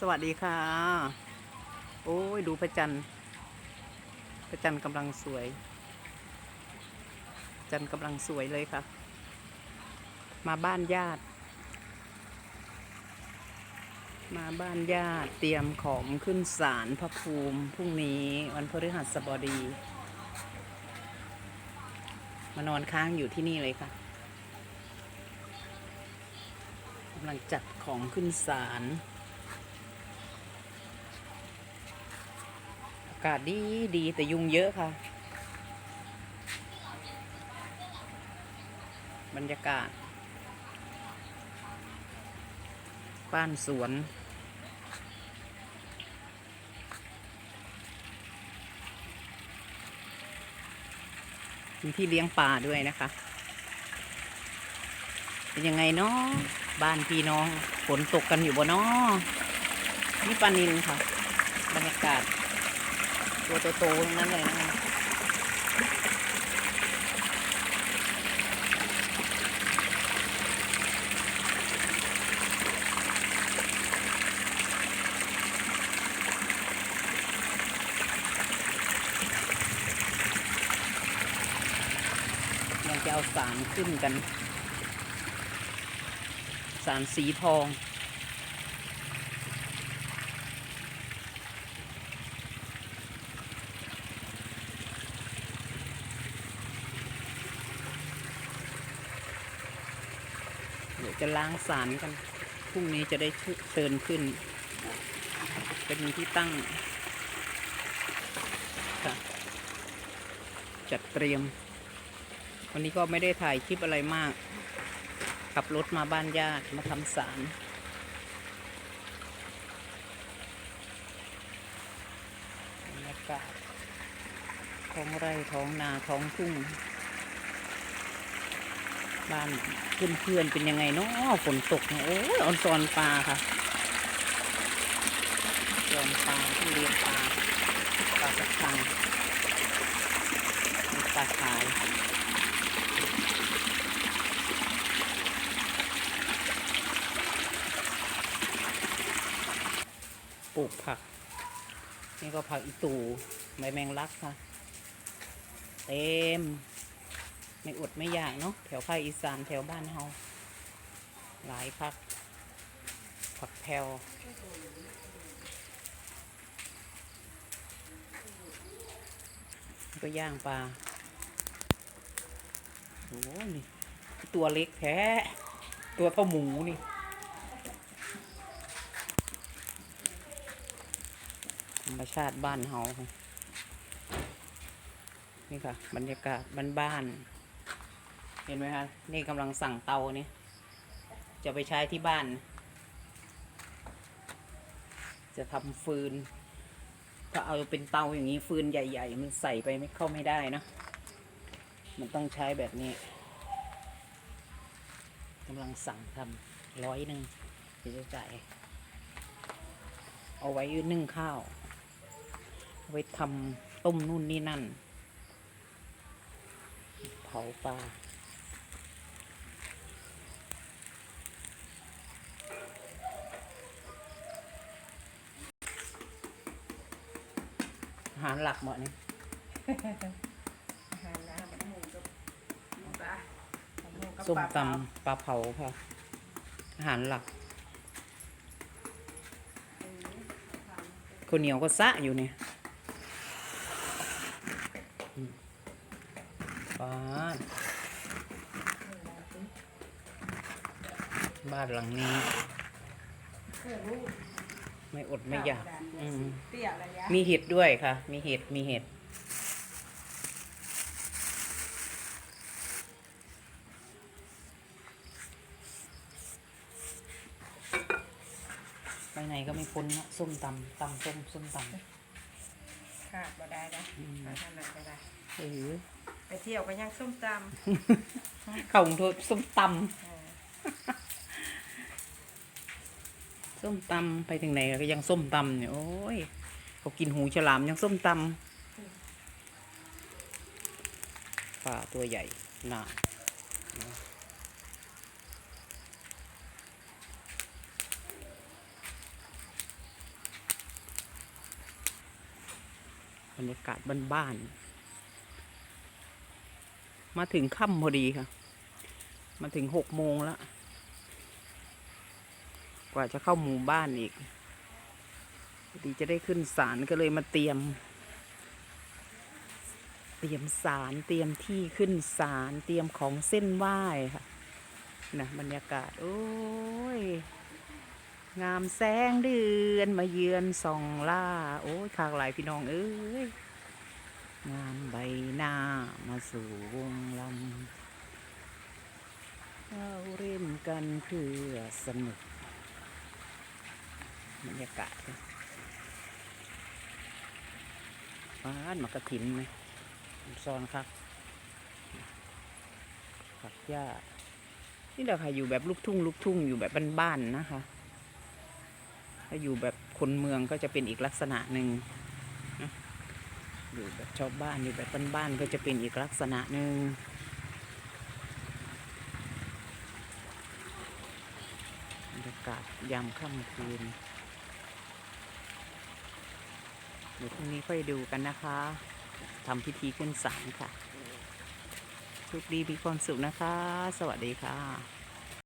สวัสดีค่ะ โอ้ย ดูพระจันทร์ พระจันทร์กำลังสวย จันทร์กำลังสวยเลยค่ะ มาบ้านญาติ มาบ้านญาติเตรียมของขึ้นศาลพระภูมิพรุ่งนี้วันพฤหัสบดี มานอนค้างอยู่ที่นี่เลยค่ะกำลังจัดของขึ้นศาลากาศดีดีแต่ยุงเยอะค่ะ บรรยากาศ บ้านสวนมีที่เลี้ยงปลาด้วยนะคะ เป็นยังไงเนาะบ้านพี่น้องฝนตกกันอยู่บ่เนาะนี่ปลานินค่ะ บรรยากาศ ตัวโตๆทั้งนั้นเลยนะคะจะเอาสารขึ้นกัน สารสีทอง ดี๋ยวจะล้างสารกัน พรุ่งนี้จะได้เชิญขึ้น เป็นที่ตั้งจัดเตรียม วันนี้ก็ไม่ได้ถ่ายคลิปอะไรมาก ขับรถมาบ้านญาติมาทำสารบรรยากาศท้องไร่ท้องนาท้องทุ่ง บ้านเพื่อนเพื่อนๆเป็นยังไงเนาะฝนตกนะโอ้ยออนซอนปลาค่ะซอนปลาที่เลี้ยงปลาปลาสักชังปลาขายปลูกผัก นี่ก็ผักอีตูใบแมงลักค่ะ เต็ม ไม่อดไม่อยากเนาะแถวภาคอีสานแถวบ้านเฮาหลายพัก ผักแพวแล้วก็ย่างปลาโอ้นี่ตัวเล็กแท้ตัวเท่าหมูนี่ธรรมชาติบ้านเฮาค่ะนี่ค่ะ บรรยากาศบ้านๆ เห็นไหมคะนี่กำลังสั่งเตานี่จะไปใช้ที่บ้าน จะทำฟืน ถ้าเอาเป็นเตาอย่างนี้ฟืนใหญ่ ๆ มันใส่ไปไม่เข้าไม่ได้นะมันต้องใช้แบบนี้กำลังสั่งทำร้อยหนึ่งเดี๋ยวจะจ่ายเอาไว้นึ่งข้าวาไว้ทำต้มนู่นนี่นั่น เผาปลา หารหลักเหมาะนี่อาหารน้ำมันหมูกับหมูปลาหมูกับส้มปลาตำปลาเผาค่ะ อาหารหลักข้าวเหนียวก็ซะอยู่เนี่ยอืมบ้านบ้านหลังนี้เพื่อลูก ไม่อดไม่อยากอืมเตี้ยระยะมีเห็ดด้วยค่ะ มีเห็ดมีเห็ดไปไหนก็ไม่พ้นเนอะส้มตำตำส้มส้มตขาดบ่ได้นะำอืมมาทำไหนก็ได้เออไปเที่ยวก็ยังส้มตเข้ากรุงเทพส้มตำเออำ ส้มตำไปถึงไหนก็ยังส้มตำเนี่ยโอ้ยเขากินหูฉลามยังส้มตำปลาตัวใหญ่น่าบรรยากาศบ้านๆ มาถึงค่ำพอดีค่ะ มาถึงหกโมงแล้ว ว่าจะเข้าหมู่บ้านอีกดีจะได้ขึ้นศาลก็เลยมาเตรียม เตรียมศาลเตรียมที่ขึ้นศาลเตรียมของเส้นไหว้ค่ะนะบรรยากาศ โอ้ย งามแสงเดือนมาเยือนส่องล่า โอ้ยคากหลายพี่น้องเอ้ยงามใบหน้ามาสู่วงลำเราเล่นกันเพื่อสนุก บรรยากาศค่ะบ้านมากระถินไหมซอนครับผักหญ้านี่แหละค่ะอยู่แบบลูกทุ่งลูกทุ่งอยู่แบบบ้านๆนะคะถ้าอยู่แบบคนเมืองก็จะเป็นอีกลักษณะหนึ่งอยู่แบบชาวบ้านอยู่แบบบ้านๆก็จะเป็นอีกลักษณะหนึ่งบรรยากาศยามค่ำคืน เดี๋ยวพรุ่งนี้ค่อยดูกันนะคะทำพิธีขึ้นศาลค่ะโชคดีมีความสุขนะคะ สวัสดีค่ะ